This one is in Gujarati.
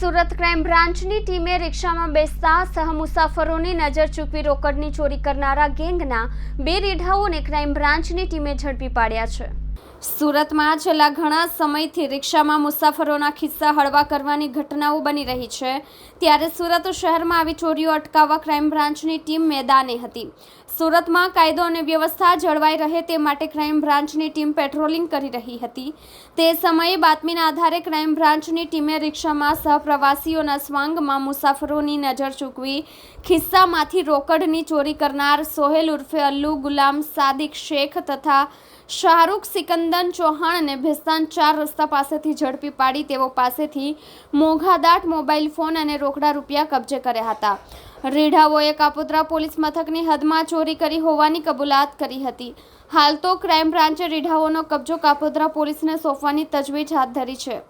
સુરત ક્રાઇમ બ્રાન્ચની ટીમે રિક્ષામાં બેસતા સહમુસાફરોની નજર ચૂકવી રોકડની ચોરી કરનારા ગેંગના બે રેઢાઓને ક્રાઇમ બ્રાન્ચની ટીમે ઝડપી પાડ્યા છે. સુરતમાં છેલ્લા ઘણા સમયથી રિક્ષામાં મુસાફરોના ખિસ્સા હળવા કરવાની ઘટનાઓ બની રહી છે. ત્યારે સુરત શહેરમાં આવી ચોરીઓ અટકાવવા ક્રાઇમ બ્રાન્ચની ટીમ મેદાને હતી. સુરતમાં કાયદો અને વ્યવસ્થા જળવાઈ રહે તે માટે ક્રાઇમ બ્રાન્ચની ટીમ પેટ્રોલિંગ કરી રહી હતી. તે સમયે બાતમીના આધારે ક્રાઇમ બ્રાન્ચની ટીમે રિક્ષામાં સહપ્રવાસીઓના સ્વાંગમાં મુસાફરોની નજર ચૂકવી ખિસ્સામાંથી રોકડની ચોરી કરનાર સોહેલ ઉર્ફે અલ્લુ ગુલામ સાદિક શેખ તથા શાહરૂખ સિકંદન ચૌહાણને ભેસ્તાન ચાર રસ્તા પાસેથી ઝડપી પાડી તેઓ પાસેથી મોઘાદાટ મોબાઈલ ફોન અને રોકડા રૂપિયા કબજે કર્યા હતા. રીઢાઓએ કાપોદ્રા પોલીસ મથકની હદમાં ચોરી કરી હોવાની કબૂલાત કરી હતી. હાલ તો ક્રાઇમ બ્રાન્ચે રીઢાઓનો કબજો કાપોદ્રા પોલીસને સોંપવાની તજવીજ હાથ ધરી છે.